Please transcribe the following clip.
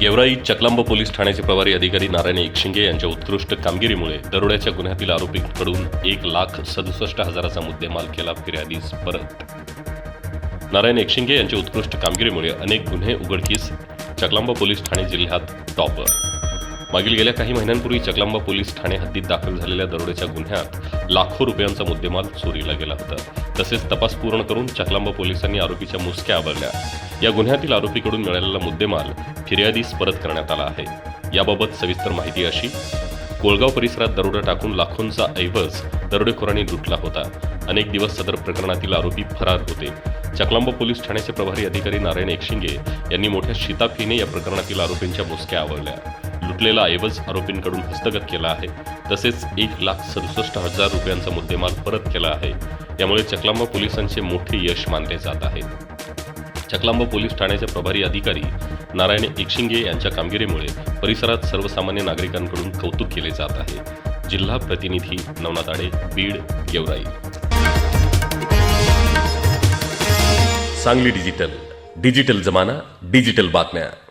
Georai चकलांब police ठाण्याचे प्रभारी अधिकारी नारायण एकशिंगे यांच्या उत्कृष्ट कामगिरीमुळे दरोड्याच्या गुन्ह्यातील आरोपींकडून एक लाख सदुसष्ट हजाराचा मुद्देमाल केला फिर्यादीस परत. नारायण एकशिंगे यांच्या उत्कृष्ट कामगिरीमुळे अनेक गुन्हे उघडकीस चकलांबा पोलीस ठाणे जिल्ह्यात टॉपर. मागील गेल्या काही महिन्यांपूर्वी चकलांबा पोलीस ठाणे हद्दीत दाखल झालेल्या दरोड्याच्या गुन्ह्यात लाखो रुपयांचा मुद्देमाल चोरीला गेला होता. तसेच तपास पूर्ण करून चकलांबा पोलिसांनी आरोपीच्या मुसक्या आवरल्या. या गुन्ह्यातील आरोपीकडून मिळालेला मुद्देमाल फिर्यादीस परत करण्यात आला आहे. याबाबत सविस्तर माहिती अशी कोळगाव परिसरात दरोडा टाकून लाखोंचा ऐवज दरोडेखोरांनी लुटला होता. अनेक दिवस सदर प्रकरणातील आरोपी फरार होते. चकलांबा पोलीस ठाण्याचे प्रभारी अधिकारी नारायण एकशिंगे यांनी मोठ्या शिताफीने या प्रकरणातील आरोपींच्या मोजक्या आवळल्या लुटलेला ऐवज आरोपींकडून हस्तगत केला आहे. तसेच एक लाख सदुसष्ट हजार रुपयांचा मुद्देमाल परत केला आहे. त्यामुळे चकलांबा पोलिसांचे मोठे यश मानले जात आहे. चकलांब पोलीस ठाण्याचे प्रभारी अधिकारी नारायण एकशिंगे यांच्या कामगिरीमुळे परिसरात सर्वसामान्य नागरिकांकडून कौतुक केले जात आहे. जिल्हा प्रतिनिधी नवनाथ आडे बीड गेवराई. सांगली डिजिटल. डिजिटल जमाना डिजिटल बातम्या.